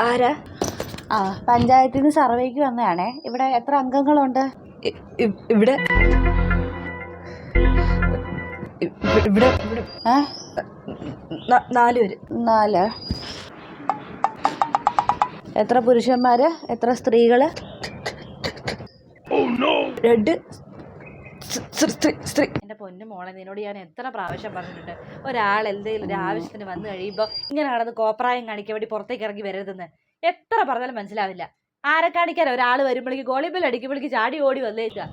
ആരാ? ആ പഞ്ചായത്തിൽ നിന്ന് സർവേക്ക് വന്നതാണേ. ഇവിടെ എത്ര അംഗങ്ങളുണ്ട്? ഇവിടെ. ഇവിടെ ഇവിടെ. ഏ? നാല് പേര്. നാല്. എത്ര പുരുഷന്മാര്? എത്ര സ്ത്രീകൾ? രണ്ട് സ്ത്രീ എന്റെ പൊന്നു മോളെ നിന്നോട് ഞാൻ എത്ര പ്രാവശ്യം പറഞ്ഞിട്ടുണ്ട്. ഒരാൾ എന്തെങ്കിലും ഒരു ആവശ്യത്തിന് വന്നു കഴിയുമ്പോൾ ഇങ്ങനെ നടന്ന് കോപ്രായം കാണിക്കാൻ വേണ്ടി പുറത്തേക്ക് ഇറങ്ങി വരരുതെന്ന് എത്ര പറഞ്ഞാലും മനസ്സിലാവില്ല. ആരെ കാണിക്കാൻ ഒരാൾ വരുമ്പോഴേക്ക് ഗോളിബൽ അടിക്കുമ്പോഴേക്ക് ചാടി ഓടി വന്നേക്കുക.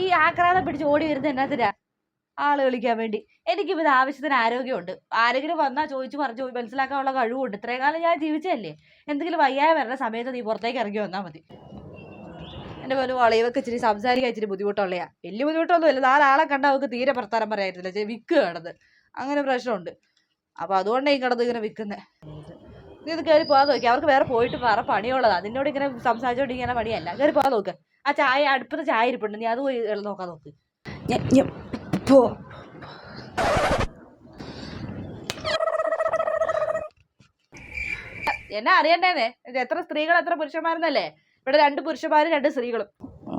ഈ ആക്രാന്തം പിടിച്ച് ഓടി വരുന്ന എന്നാത്തിനാ? ആൾ കളിക്കാൻ വേണ്ടി. എനിക്കിപ്പോൾ ഇത് ആവശ്യത്തിന് ആരോഗ്യമുണ്ട്. ആരെങ്കിലും വന്നാൽ ചോദിച്ചു പറഞ്ഞു മനസ്സിലാക്കാനുള്ള കഴിവുണ്ട്. ഇത്രയും കാലം ഞാൻ ജീവിച്ചല്ലേ എന്തെങ്കിലും വയ്യാതെ വരുന്ന സമയത്ത് നീ പുറത്തേക്ക് ഇറങ്ങി വന്നാൽ മതി. എന്റെ പോലെ വളയവൊക്കെ ഇച്ചിരി സംസാരിക്കാൻ ഇച്ചിരി ബുദ്ധിമുട്ടുള്ളയാ. വലിയ ബുദ്ധിമുട്ടൊന്നുമില്ല നാലാളെ കണ്ട അവൾക്ക് തീരെ പ്രസ്ഥാനം പറയായിരുന്നില്ല വിക്ക് കിടന്ന് അങ്ങനെ പ്രശ്നമുണ്ട്. അപ്പോൾ അതുകൊണ്ടാണ് ഈ കിടന്ന് ഇങ്ങനെ വിൽക്കുന്നത് നീ ഇത് കയറി പോകാൻ നോക്കി അവർക്ക് വേറെ പോയിട്ട് വേറെ പണിയുള്ളതാ. നിന്നോട് ഇങ്ങനെ സംസാരിച്ചോണ്ട് ഇങ്ങനെ പണിയല്ല. കയറി പോകാൻ നോക്ക്. ആ ചായ അടുപ്പത്ത് ചായ ഇരിപ്പുണ്ട്. നീ അത് പോയി നോക്കാൻ നോക്ക്. പോ. എന്നെ അറിയണ്ടേന്നേ? എത്ര സ്ത്രീകൾ എത്ര പുരുഷന്മാരെന്നല്ലേ? ഇവിടെ രണ്ട് പുരുഷന്മാരും രണ്ട് സ്ത്രീകളും. ഓ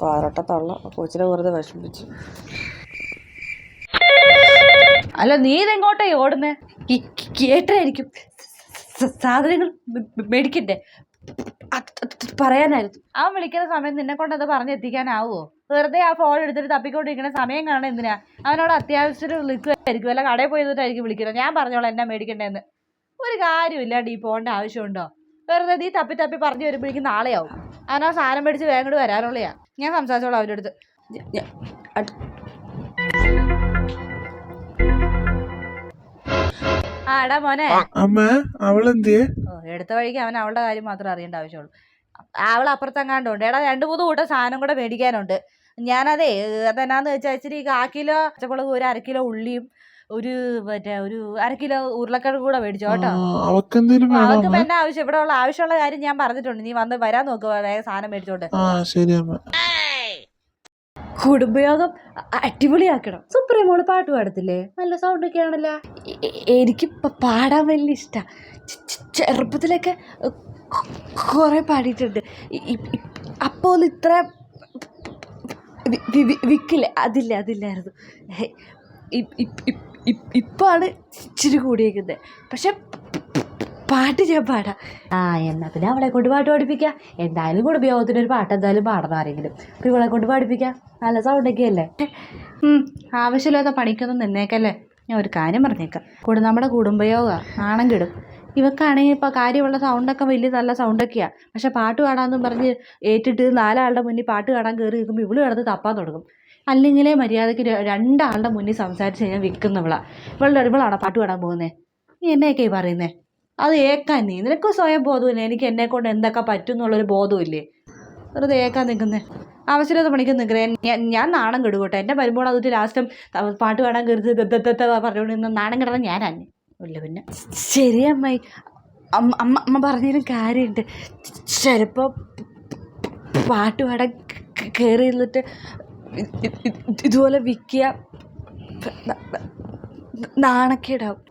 പാരട്ട തള്ള. കൊച്ചിനെ വെറുതെ വിഷമിപ്പിച്ചു. അല്ല നീ ഇതെങ്ങോട്ടേ ഓടുന്നേ? കേട്ടായിരിക്കും സാധനങ്ങൾ മേടിക്കണ്ടേ? പറയാനായിരുന്നു. അവൻ വിളിക്കുന്ന സമയം നിന്നെ കൊണ്ട് അത് പറഞ്ഞെത്തിക്കാനാവോ വെറുതെ ആ ഫോൺ എടുത്തിട്ട് തപ്പിക്കൊണ്ടിരിക്കുന്ന സമയം കാണാൻ എന്തിനാ? അവനോട് അത്യാവശ്യം വിളിക്കുമായിരിക്കും അല്ല കടയിൽ പോയിട്ടായിരിക്കും വിളിക്കുന്നത്. ഞാൻ പറഞ്ഞോളാം എന്നാ മേടിക്കണ്ടേന്ന്. ഒരു കാര്യമില്ലാണ്ട് ഈ പോകേണ്ട ആവശ്യമുണ്ടോ? വെറുതെ നീ തപ്പി തപ്പി പറഞ്ഞു വരുമ്പോഴേക്കും നാളെയാവും. അവനാ സാധനം മേടിച്ച് വേഗം കൂടി വരാനുള്ളയാ ഞാൻ സംസാരിച്ചോളാം അവന്റെ അടുത്ത്. ആടാ ആ മോനെ. അമ്മ അവളെന്തിയെ? ഓ എടുത്ത വഴിക്ക് അവൻ അവളുടെ കാര്യം മാത്രം അറിയേണ്ട ആവശ്യമുള്ളൂ. അവൾ അപ്പുറത്തെങ്ങാണ്ടുണ്ട്. എടാ രണ്ട് മൂന്ന് കൂട്ടം സാധനം കൂടെ മേടിക്കാനുണ്ട്. ഞാനതേ അതെന്നാന്ന് വെച്ചാൽ ഇച്ചിരി കാ കിലോ പച്ചമുളക് ഒരു അര കിലോ ഉള്ളിയും ഒരു മറ്റേ ഒരു അര കിലോ ഉരുളക്കിഴങ്ങ് കൂടെ മേടിച്ചോ കേട്ടോ. അവക്കെന്തേലും വേണോ അവർക്ക് അമ്മ? ആവശ്യം ഇവിടെ ഉള്ള ആവശ്യമുള്ള കാര്യം ഞാൻ പറഞ്ഞിട്ടുണ്ട്. നീ വന്ന് വരാൻ നോക്കുക വേഗം സാധനം മേടിച്ചോണ്ട്. ആ ശരി അമ്മ. കുടുംബയോഗം അടിപൊളിയാക്കണം. സുപ്രീം മോൾ പാട്ട് പാടത്തില്ലേ? നല്ല സൗണ്ട് ഒക്കെ ആണല്ലോ. എനിക്ക് പാടാൻ വലിയ ഇഷ്ടമാണ് ചെറുപ്പത്തിലൊക്കെ കുറേ പാടിയിട്ടുണ്ട്. അപ്പോൾ ഇത്ര വിക്കില്ല. അതില്ല അതില്ലായിരുന്നു. ഇപ്പാണ് ഇച്ചിരി കൂടിയേക്കുന്നത് പക്ഷെ പാട്ട് ഞാൻ പാടാം. ആ എന്നാൽ പിന്നെ അവളെ കൊണ്ട് പാട്ട് പഠിപ്പിക്കാം എന്തായാലും കുടുംബയോഗത്തിന് ഒരു പാട്ട് എന്തായാലും പാടണം ആരെങ്കിലും. അപ്പോൾ ഇവളെ കൊണ്ട് പഠിപ്പിക്കാം നല്ല സൗണ്ടൊക്കെ അല്ലേ? ആവശ്യമില്ലാത്ത പണിക്കൊന്നും നിന്നേക്കല്ലേ? ഞാൻ ഒരു കാര്യം പറഞ്ഞേക്കാം. കൂടെ നമ്മുടെ കുടുംബയോഗ നാണം കിടും. ഇവക്കാണെങ്കിൽ ഇപ്പോൾ കാര്യമുള്ള സൗണ്ടൊക്കെ വലിയ നല്ല സൗണ്ടൊക്കെയാണ് പക്ഷെ പാട്ട് പാടാമെന്നും പറഞ്ഞ് ഏറ്റിട്ട് നാലാളുടെ മുന്നിൽ പാട്ട് പാടാൻ കയറി നിൽക്കുമ്പോൾ ഇവൾ കിടന്ന് തപ്പാൻ തുടങ്ങും. അല്ലെങ്കിലേ മര്യാദയ്ക്ക് രണ്ടാളുടെ മുന്നിൽ സംസാരിച്ച് കഴിഞ്ഞാൽ വിൽക്കുന്നവളാ. ഇവളുടെ ഇവളാണോ പാട്ട് പാടാൻ പോകുന്നത് നീ എന്നെയൊക്കെ പറയുന്നേ? അത് ഏക്കാൻ നീ? നിനക്ക് സ്വയം ബോധമില്ല എനിക്ക് എന്നെ കൊണ്ട് എന്തൊക്കെ പറ്റും എന്നുള്ളൊരു ബോധമില്ലേ വെറുതെ ഏക്കാൻ നിൽക്കുന്നേ. ആവശ്യമില്ലാത്ത പണിക്ക് നിൽക്കുന്നത് ഞാൻ നാണം കെടുകൂട്ടെ. എന്റെ വരുമ്പോൾ അതിട്ട് ലാസ്റ്റും പാട്ട് പാടാൻ കരുത് പറഞ്ഞുകൊണ്ട് നിന്ന് നാണം കിടന്ന ഞാനാണ്. ഇല്ല പിന്നെ. ശരി അമ്മായി. അമ്മ അമ്മ അമ്മ പറഞ്ഞതിലും കാര്യമുണ്ട്. ചിലപ്പോൾ പാട്ട് പാടാൻ കയറി നിന്നിട്ട് ഇതുപോലെ വിൽക്കുക നാണക്കേടാവും.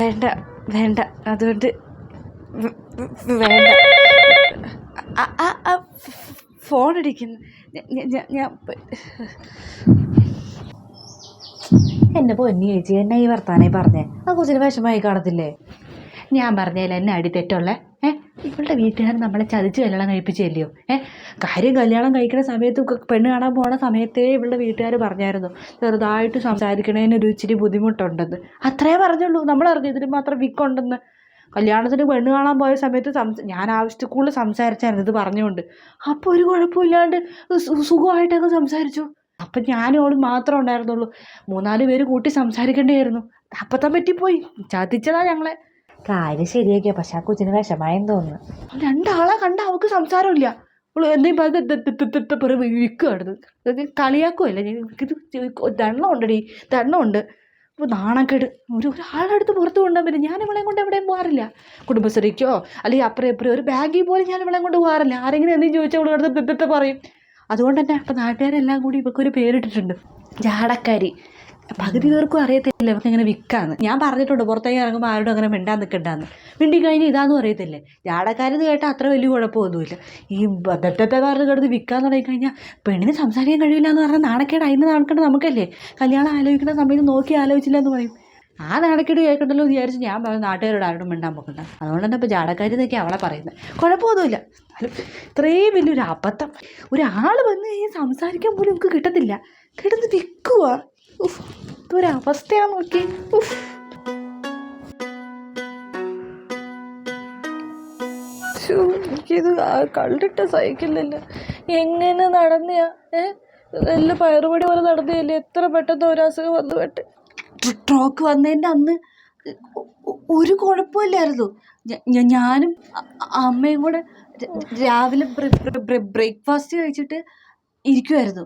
വേണ്ട വേണ്ട. അതുകൊണ്ട് വേണ്ട. ഫോൺ അടിക്കുന്നു. ഞാൻ എന്നെ പൊന്നി ചേച്ചി എന്നെ ഈ വർത്താനായി പറഞ്ഞേ? ആ കൊച്ചിന് വിഷമമായി കാണത്തില്ലേ? ഞാൻ പറഞ്ഞതിൽ എന്നെ അടി തെറ്റുള്ളേ ഏ? ഇവളുടെ വീട്ടുകാർ നമ്മളെ ചതിച്ച് കല്യാണം കഴിപ്പിച്ചില്ലയോ ഏ? കാര്യം കല്യാണം കഴിക്കുന്ന സമയത്ത് പെണ്ണ് കാണാൻ പോണ സമയത്തേ ഇവളുടെ വീട്ടുകാർ പറഞ്ഞായിരുന്നു ചെറുതായിട്ട് സംസാരിക്കണതിന് ഒരു ഇച്ചിരി ബുദ്ധിമുട്ടുണ്ടെന്ന്. അത്രേ പറഞ്ഞുള്ളൂ നമ്മൾ അറിഞ്ഞു ഇതിന് മാത്രം വിക്കുണ്ടെന്ന്. കല്യാണത്തിന് പെണ്ണ് കാണാൻ പോയ സമയത്ത് സംസ ഞാൻ ആവശ്യത്തിൽ കൂടുതൽ സംസാരിച്ചായിരുന്നു ഇത് പറഞ്ഞുകൊണ്ട്. അപ്പോൾ ഒരു കുഴപ്പമില്ലാണ്ട് സുഖമായിട്ടൊക്കെ സംസാരിച്ചു. അപ്പം ഞാനും അവൾ മാത്രമേ ഉണ്ടായിരുന്നുള്ളൂ. മൂന്നാൽ പേര് കൂട്ടി സംസാരിക്കേണ്ടിയായിരുന്നു. അപ്പത്താൻ പറ്റിപ്പോയി. ചതിച്ചതാ ഞങ്ങളെ. കാര്യം ശരിയാക്കിയ? പക്ഷെ ആ കൊച്ചിന് വിഷമായെന്ന് തോന്നുന്നു. രണ്ടാളെ കണ്ട അവൾക്ക് സംസാരമില്ല. എന്തെങ്കിലും പറയും വിൽക്കുകയായിരുന്നു കളിയാക്കുമല്ല ദണ്ണം ഉണ്ടടി ദണ്ണം ഉണ്ട് അപ്പോൾ നാണക്കേട്. ഒരു ഒരാളുടെ അടുത്ത് പുറത്ത് കൊണ്ടുപോകാൻ പറ്റും ഞാൻ ഇവളെ കൊണ്ട് എവിടെയും പോകാറില്ല. കുടുംബശ്രീക്കോ അല്ലെങ്കിൽ അപ്പുറം ഇപ്പുറം ഒരു ബാഗിൽ പോലും ഞാൻ ഇവളെ കൊണ്ട് പോകാറില്ല. ആരെങ്കിലും എന്തെങ്കിലും ചോദിച്ചാൽ അവളുടെ അടുത്ത് പറയും. അതുകൊണ്ട് തന്നെ അപ്പം നാട്ടുകാരെല്ലാം കൂടി ഇവൾക്കൊരു പേരിട്ടിട്ടുണ്ട്. ജാടക്കാരി. പകുതി പേർക്കും അറിയത്തില്ല ഇവർക്ക് ഇങ്ങനെ വിൽക്കാന്ന്. ഞാൻ പറഞ്ഞിട്ടുണ്ട് പുറത്തേക്ക് ഇറങ്ങുമ്പോൾ ആരോടും അങ്ങനെ മിണ്ടാൻ നിൽക്കണ്ടെന്ന് മിണ്ടി കഴിഞ്ഞ് ഇതാന്ന് അറിയത്തില്ലേ ജാടക്കാരെന്ന് കേട്ടാൽ അത്ര വലിയ കുഴപ്പമൊന്നുമില്ല. ഈ ബദ്ധപ്പെട്ടക്കാരന് കിടന്ന് വിൽക്കാൻ തുടങ്ങി കഴിഞ്ഞാൽ പെണ്ണിന് സംസാരിക്കാൻ കഴിയില്ല എന്ന് പറഞ്ഞാൽ നാണക്കേട് അതിന് നാണക്കേട് നമുക്കല്ലേ? കല്യാണം ആലോചിക്കുന്ന സമയത്ത് നോക്കി ആലോചിച്ചില്ല എന്ന് പറയും. ആ നാണക്കേട് കേൾക്കണ്ടല്ലോ എന്ന് വിചാരിച്ച് ഞാൻ പറഞ്ഞു നാട്ടുകാരോട് ആരോടും മിണ്ടാൻ പോക്കണ്ട. അതുകൊണ്ട് തന്നെ ഇപ്പോൾ ജാടക്കാരി എന്നൊക്കെ അവളെ പറയുന്നത്. കുഴപ്പമൊന്നുമില്ല. ഇത്രയും വലിയൊരു അബദ്ധം. ഒരാൾ വന്ന് കഴിഞ്ഞാൽ സംസാരിക്കാൻ പോലും നമുക്ക് കിട്ടത്തില്ല. കിടന്ന് വിൽക്കുക ഇതൊരവസ്ഥയാ നോക്കി. ഉഫ്. എനിക്കിത് കണ്ടിട്ട് സഹിക്കുന്നില്ല. എങ്ങനെ നടന്നയാ? ഏ? നല്ല പയറുപടി പോലെ നടന്നില്ലേ എത്ര പെട്ടെന്ന് ഒരു അസുഖം വന്നു പെട്ട് സ്ട്രോക്ക് വന്നതിന്റെ അന്ന് ഒരു കുഴപ്പമില്ലായിരുന്നു. ഞാനും അമ്മയും കൂടെ രാവിലെ ബ്രേക്ക്ഫാസ്റ്റ് കഴിച്ചിട്ട് ഇരിക്കുമായിരുന്നു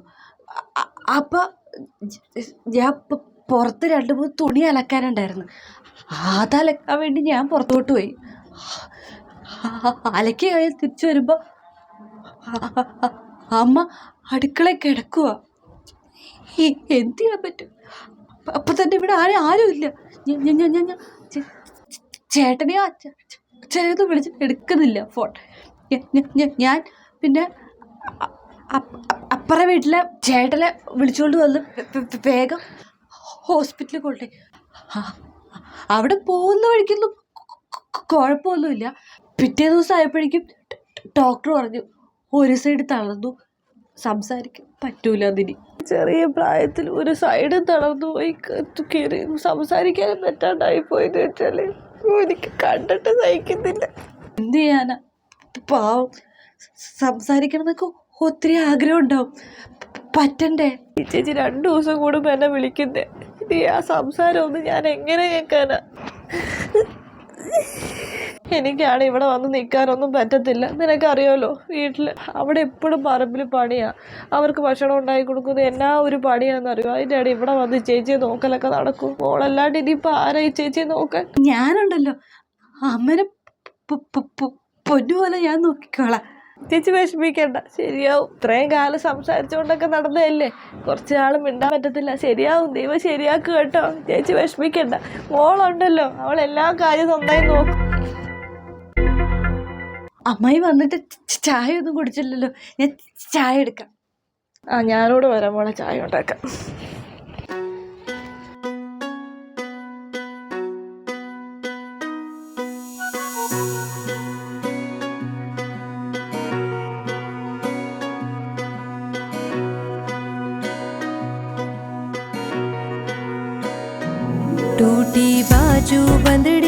അപ്പം ഞാൻ പുറത്ത് രണ്ട് മൂന്ന് തുണി അലക്കാനുണ്ടായിരുന്നു. അതലക്കാൻ വേണ്ടി ഞാൻ പുറത്തോട്ട് പോയി. അലക്കി കഴിഞ്ഞ് തിരിച്ചു വരുമ്പോൾ അമ്മ അടുക്കള കിടക്കുക എന്ത് ചെയ്യാൻ പറ്റും? അപ്പം തന്നെ ഇവിടെ ആരും ആരും ഇല്ല. ഞാൻ ഞാൻ ഞാൻ ചേട്ടനെയോ അച്ഛ- അച്ഛനെയൊന്നും വിളിച്ചിട്ട് എടുക്കുന്നില്ല ഞ- ഞാൻ പിന്നെ അപ്പുറ വീട്ടിലെ ചേട്ടനെ വിളിച്ചുകൊണ്ട് വന്ന് വേഗം ഹോസ്പിറ്റലിൽ കൊണ്ടേ അവിടെ പോകുന്ന വഴിക്കൊന്നും കുഴപ്പമൊന്നുമില്ല. പിറ്റേ ദിവസം ആയപ്പോഴേക്കും ഡോക്ടർ പറഞ്ഞു ഒരു സൈഡ് തളർന്നു. സംസാരിക്കാൻ പറ്റൂല അതിന് ചെറിയ പ്രായത്തിൽ ഒരു സൈഡ് തളർന്നു പോയി കയറി സംസാരിക്കാൻ പറ്റാണ്ടായി പോയെന്ന് വെച്ചാൽ എനിക്ക് കണ്ടിട്ട് സഹിക്കുന്നില്ല. എന്ത് ചെയ്യാനാ? പാവം. സംസാരിക്കണം എന്നൊക്കെ ഒത്തിരി ആഗ്രഹം ഉണ്ടാവും പറ്റണ്ടേ? ഈ ചേച്ചി രണ്ടു ദിവസം കൂടുമ്പോ എന്നെ വിളിക്കുന്നേ. ഇനി ആ സംസാരം ഒന്നും ഞാൻ എങ്ങനെ കേൾക്കാനാ? എനിക്കാണ് ഇവിടെ വന്ന് നിൽക്കാനൊന്നും പറ്റത്തില്ല. നിനക്കറിയാലോ വീട്ടിൽ അവിടെ എപ്പോഴും പറമ്പിൽ പണിയാ. അവർക്ക് ഭക്ഷണം ഉണ്ടാക്കി കൊടുക്കുന്നത് എന്നാ ഒരു പണിയാണെന്നറിയോ അതിന്റെ ഇടയിൽ ഇവിടെ വന്ന് ചേച്ചിയെ നോക്കലൊക്കെ നടക്കും. മോളല്ലാണ്ട് ഇനിയിപ്പോൾ ആരാ ഈ ചേച്ചിയെ നോക്കാൻ? ഞാനുണ്ടല്ലോ. അമ്മനെ പൊന്നുപോലെ ഞാൻ നോക്കിക്കോളാം. ചേച്ചി വിഷമിക്കണ്ട. ശരിയാവും. ഇത്രയും കാലം സംസാരിച്ചുകൊണ്ടൊക്കെ നടന്നതല്ലേ? കുറച്ച് നാളും മിണ്ടാൻ പറ്റത്തില്ല. ശരിയാവും. ദൈവം ശരിയാക്കുക കേട്ടോ. ചേച്ചി വിഷമിക്കണ്ട. മോളുണ്ടല്ലോ. അവൾ എല്ലാ കാര്യം നന്നായി നോക്കും. അമ്മായി വന്നിട്ട് ചായ ഒന്നും കുടിച്ചില്ലല്ലോ. ഞാൻ ചായ എടുക്കാം. ആ ഞാനോട് വരാം മോളെ. ചായ ഉണ്ടാക്കാം. రోజు బందడి